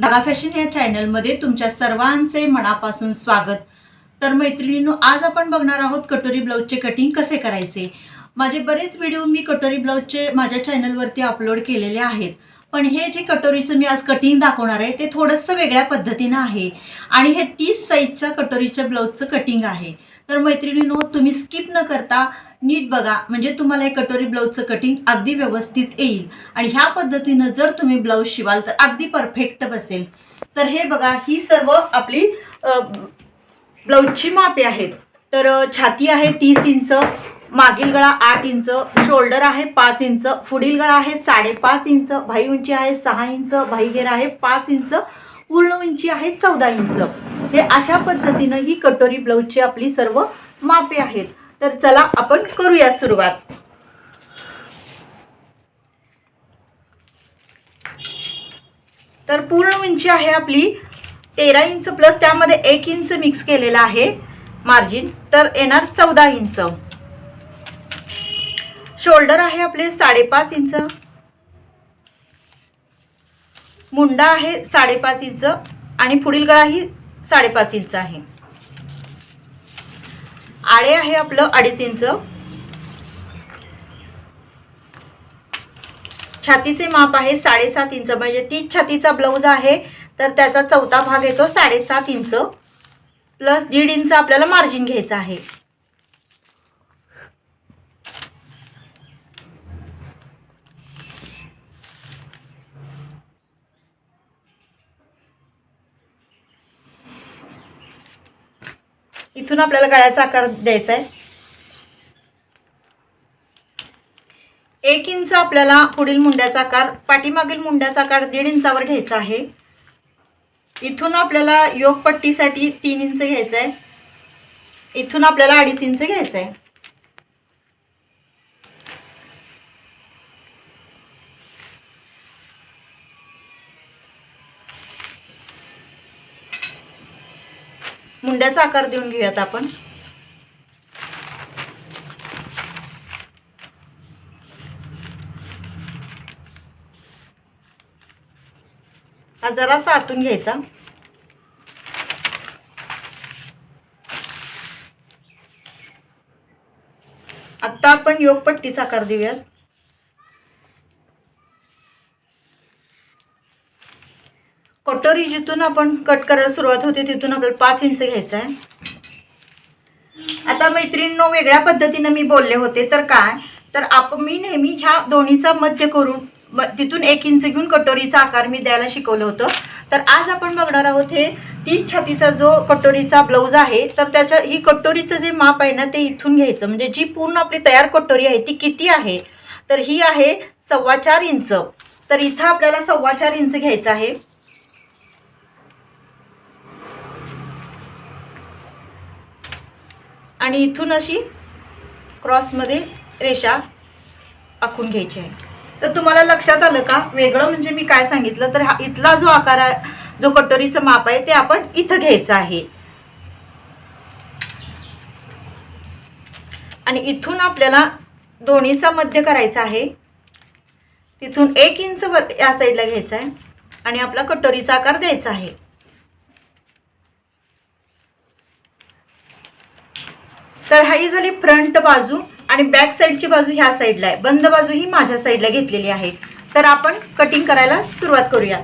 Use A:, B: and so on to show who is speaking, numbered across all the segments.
A: धागा फॅशन या चॅनलमध्ये तुमच्या सर्वांचे मनापासून स्वागत. तर मैत्रिणींनो आज आपण बघणार आहोत कटोरी ब्लाऊजचे कटिंग कसे करायचे. माझे बरेच व्हिडिओ मी कटोरी ब्लाऊजचे माझ्या चॅनलवरती अपलोड केलेले आहेत. पण हे जे कटोरीचं मी आज कटिंग दाखवणार आहे ते थोडंसं वेगळ्या पद्धतीनं आहे. आणि हे तीस साईजच्या कटोरीच्या ब्लाऊजचं कटिंग आहे. तर मैत्रिणींनो तुम्ही स्किप न करता नीट बघा म्हणजे तुम्हाला हे कटोरी ब्लाऊजचं कटिंग अगदी व्यवस्थित येईल. आणि ह्या पद्धतीनं जर तुम्ही ब्लाऊज शिवाल तर अगदी परफेक्ट बसेल. तर हे बघा ही सर्व आपली ब्लाऊजची मापे आहेत. तर छाती आहे तीस इंच मागील गळा आठ इंच शोल्डर आहे पाच इंच पुढील गळा आहे साडेपाच इंच भाई उंची आहे सहा इंच भाई घेर आहे पाच इंच पूर्ण उंची आहे चौदा इंच. हे अशा पद्धतीनं ही कटोरी ब्लाऊजची आपली सर्व मापे आहेत. तर चला आपण करूया सुरुवात. तर पूर्ण उंची आहे आपली तेरा इंच प्लस त्यामध्ये एक इंच मिक्स केलेला आहे मार्जिन तर येणार चौदा इंच. शोल्डर आहे आपले साडेपाच इंच. मुंडा आहे साडेपाच इंच. आणि पुढील गळाही साडेपाच इंच आहे. आडे आहे आपलं अडीच इंच. छातीचे माप आहे साडेसात इंच म्हणजे तीच छातीचा ब्लाऊज आहे तर त्याचा चौथा भाग येतो साडेसात इंच. प्लस दीड इंच आपल्याला मार्जिन घ्यायचं आहे. इथून आपल्याला गळ्याचा आकार द्यायचा आहे एक इंच आपल्याला पुढील मुंड्याचा आकार पाठीमागील मुंड्याचा आकार दीड इंचावर घ्यायचा आहे. इथून आपल्याला योगपट्टीसाठी तीन इंच घ्यायचं आहे इथून आपल्याला अडीच इंच घ्यायचं आहे मुंड्याचा आकार देऊन घेऊयात आपण. हा जरासा आतून घ्यायचा. आता आपण योगपट्टीचा आकार देऊयात. कटोरी जिथून आपण कट करायला सुरुवात होते तिथून आपल्याला पाच इंच घ्यायचं आहे. आता मैत्रिणींनो वेगळ्या पद्धतीनं मी बोलले होते तर काय? तर आप मी नेहमी ह्या दोन्हीचा मध्य करून म- तिथून एक इंच घेऊन कटोरीचा आकार मी द्यायला शिकवलं होतं. तर आज आपण बघणार आहोत हे ती छातीचा जो कटोरीचा ब्लाऊज आहे तर त्याच्या ही कटोरीचं जे माप आहे ना ते इथून घ्यायचं. म्हणजे जी पूर्ण आपली तयार कटोरी आहे ती किती आहे? तर ही आहे सव्वा चार इंच. तर इथं आपल्याला सव्वा चार इंच घ्यायचं आहे. आणि इथून अशी क्रॉसमध्ये रेषा आखून घ्यायची आहे. तर तुम्हाला लक्षात आलं का? वेगळं म्हणजे मी काय सांगितलं? तर हा इथला जो आकार आहे जो कटोरीचं माप आहे ते आपण इथं घ्यायचं आहे. आणि इथून आपल्याला दोन्हीचा मध्य करायचा आहे. तिथून एक इंच वर या साईडला घ्यायचा आहे. आणि आपला कटोरीचा आकार द्यायचा आहे. तर ही झाली फ्रंट बाजू आणि बॅक साईडची बाजू ह्या साईडला आहे. बंद बाजू ही माझ्या साईडला घेतलेली आहे. तर आपण कटिंग करायला सुरुवात करूया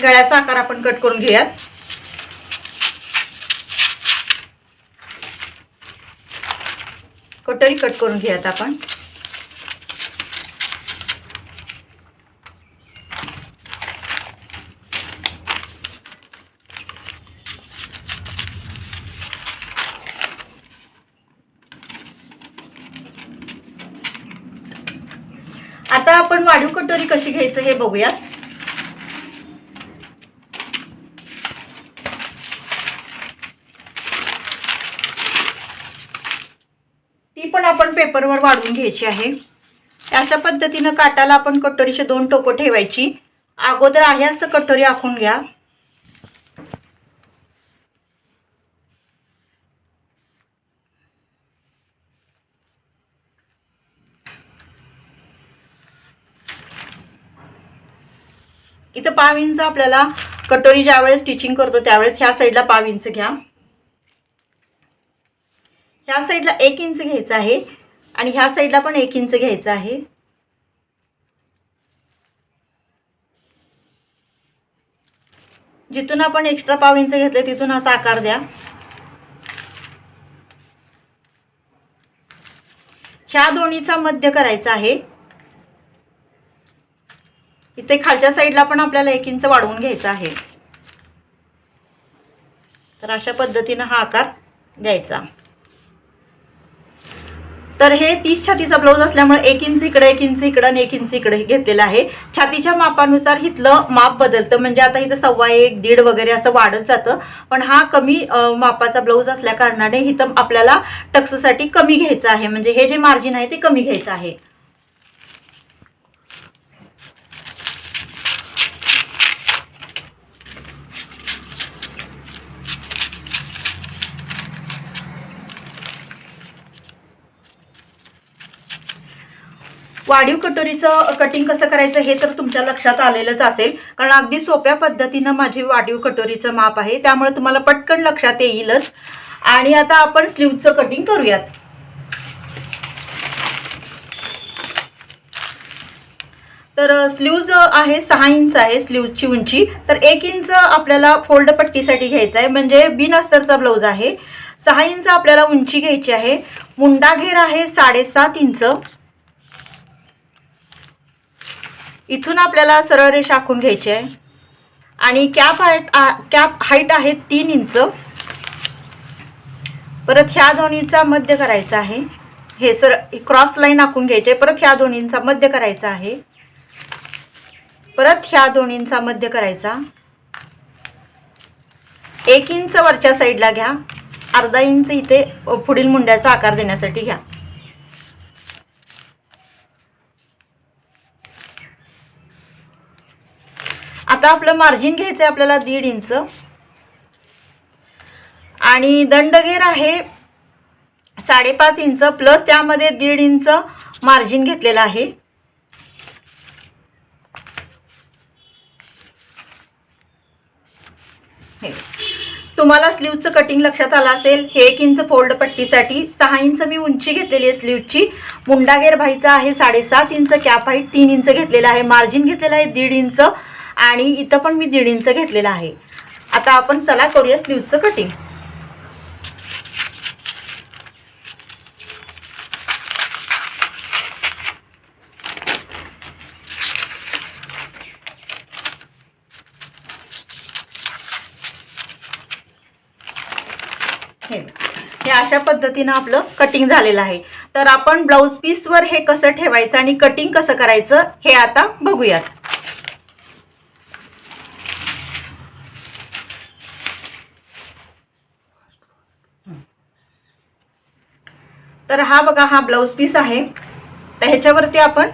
A: गळ्याचा आकार आपण कट करून घेऊयात. कटोरी कट करून घेऊयात आपण. आता आपण वाढीव कटोरी कशी घ्यायचं हे बघूयात. पण आपण पेपरवर वाढवून घ्यायची आहे. अशा पद्धतीनं काटाला आपण कटोरीचे दोन टोकं ठेवायची. अगोदर आहे असं कटोरी आखून घ्या. इथं पाव इंच आपल्याला कटोरी ज्यावेळेस स्टिचिंग करतो त्यावेळेस ह्या साईडला पाव इंच घ्या. ह्या साईडला एक इंच घ्यायचं आहे आणि ह्या साईडला पण एक इंच घ्यायचं आहे. जिथून आपण एक्स्ट्रा पाव इंच घेतले तिथून असा आकार द्या. ह्या दोन्हीचा मध्य करायचा आहे. इथे खालच्या साईडला पण आपल्याला एक इंच वाढवून घ्यायचा आहे. तर अशा पद्धतीनं हा आकार द्यायचा तर हे तीस छातीचा ब्लाऊज असल्यामुळे एक इंच इकडे एक इंच इकडं आणि एक इंच इकडे घेतलेलं आहे. छातीच्या मापानुसार इथलं माप बदलतं. म्हणजे आता इथं सव्वा एक दीड वगैरे असं वाढत जातं. पण हा कमी मापाचा ब्लाऊज असल्या कारणाने इथं आपल्याला टक्ससाठी कमी घ्यायचं आहे. म्हणजे हे जे मार्जिन आहे ते कमी घ्यायचं आहे. वाढीव कटोरीचं कटिंग कसं करायचं हे तर तुमच्या लक्षात आलेलंच असेल. कारण अगदी सोप्या पद्धतीनं माझी वाढीव कटोरीचं माप आहे. त्यामुळे तुम्हाला पटकन लक्षात येईलच. आणि आता आपण स्लीवचं कटिंग करूयात. तर स्लीव्ज आहे सहा इंच आहे स्लीवची उंची. तर एक इंच आपल्याला फोल्ड पट्टीसाठी घ्यायचं आहे. म्हणजे बिन अस्तरचा ब्लाऊज आहे. सहा इंच आपल्याला उंची घ्यायची आहे. मुंडा घेर आहे साडेसात इंच. इथून आपल्याला सरळ रेषा आखून घ्यायची आहे. आणि कॅप हाईट कॅप हाईट आहे तीन इंच. परत ह्या दोन्हीचा मध्य करायचा आहे. हे सर क्रॉस लाईन आखून घ्यायचे. परत ह्या दोन्हींचा मध्य करायचा आहे. परत ह्या दोन्हींचा मध्य करायचा. एक इंच वरच्या साईडला घ्या. अर्धा इंच इथे पुढील मुंड्याचा आकार देण्यासाठी घ्या. आता आपलं मार्जिन घ्यायचं आहे आपल्याला दीड इंच. आणि दंडघेर आहे साडेपाच इंच प्लस त्यामध्ये दीड इंच मार्जिन घेतलेलं आहे. तुम्हाला स्लीवचं कटिंग लक्षात आलं असेल हे एक इंच फोल्ड पट्टीसाठी सहा इंच मी उंची घेतलेली आहे स्लीवची मुंडागेर भाईचा आहे साडेसात इंच कॅप हाईट तीन इंच घेतलेला आहे. मार्जिन घेतलेलं आहे दीड इंच. आणि इथं पण मी दीड इंच घेतलेलं आहे. आता आपण चला करूया स्लीवचं कटिंग हे हे अशा पद्धतीनं आपलं कटिंग झालेलं आहे. तर आपण ब्लाऊज पीसवर हे कसं ठेवायचं आणि कटिंग कसं करायचं हे आता बघूयात. तर हा बघा हा ब्लाऊज पीस आहे. तर ह्याच्यावरती आपण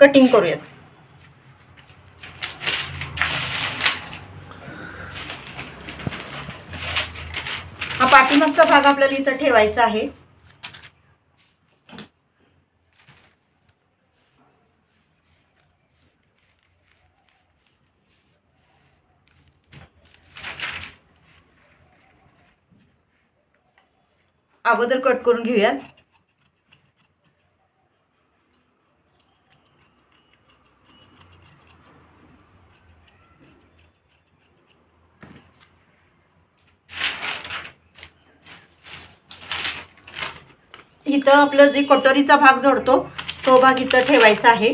A: कटिंग करूयात. हा पाठीमागचा भाग आपल्याला इथं ठेवायचा आहे. अगोदर कट करून घेऊयात. इथं आपलं जे कटोरीचा भाग जोडतो तो भाग इथं ठेवायचा आहे.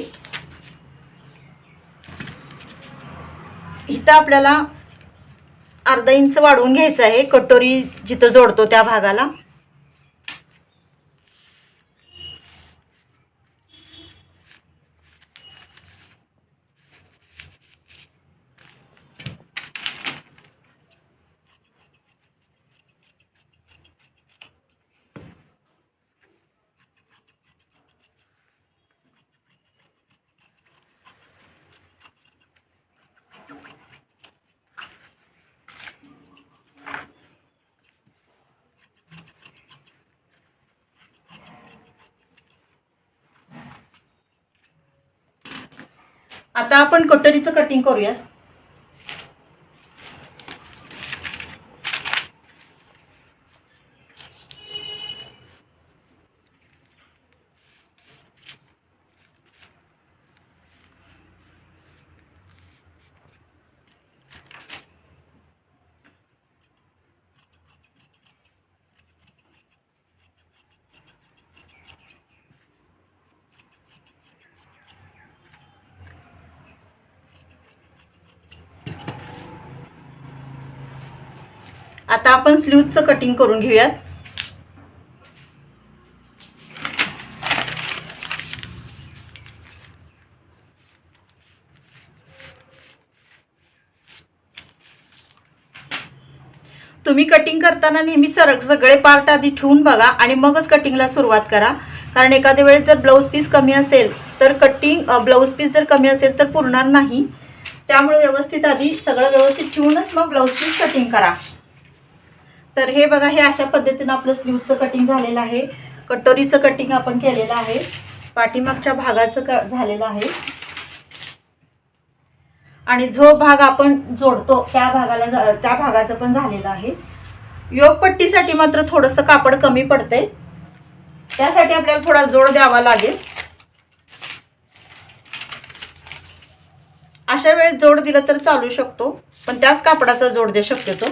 A: इथं आपल्याला अर्धा इंच वाढवून घ्यायचं आहे. कटोरी जिथं जोडतो त्या भागाला. आता आपण कटोरीचं कटिंग करूया आता आपण स्लीवचं कटिंग करून घेऊयात. तुम्ही कटिंग करताना नेहमी सर सगळे पार्ट आधी ठेवून बघा आणि मगच कटिंगला सुरुवात करा. कारण एखाद्या वेळेस जर ब्लाऊज पीस कमी असेल तर कटिंग ब्लाऊज पीस जर कमी असेल तर पुरणार नाही. त्यामुळे व्यवस्थित आधी सगळं व्यवस्थित ठेवूनच मग ब्लाऊज पीस कटिंग करा. तर हे बघा हे अशा पद्धतीनं आपलं स्लीवचं कटिंग झालेलं आहे. कटोरीचं कटिंग आपण केलेलं आहे. पाठीमागच्या भागाचं क झालेलं आहे. आणि जो भाग आपण जोडतो त्या भागाला त्या भागाचं पण झालेलं आहे. योगपट्टीसाठी मात्र थोडंसं कापड कमी पडतंय. त्यासाठी आपल्याला थोडा जोड द्यावा लागेल. अशा वेळेस जोड दिला तर चालू शकतो पण त्याच कापडाचा जोड दे शकतो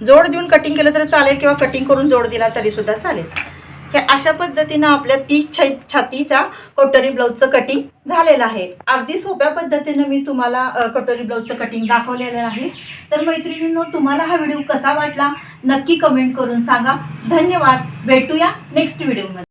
A: जोड देऊन कटिंग केलं तर चालेल किंवा कटिंग करून जोड दिला तरी सुद्धा चालेल. हे अशा पद्धतीनं आपल्या तीस छ छातीच्या कटोरी ब्लाऊजचं कटिंग झालेलं आहे. अगदी सोप्या पद्धतीनं मी तुम्हाला कटोरी ब्लाऊजचं कटिंग दाखवलेलं आहे. तर मैत्रिणींनो तुम्हाला हा व्हिडिओ कसा वाटला? नक्की कमेंट करून सांगा. धन्यवाद. भेटूया नेक्स्ट व्हिडिओमध्ये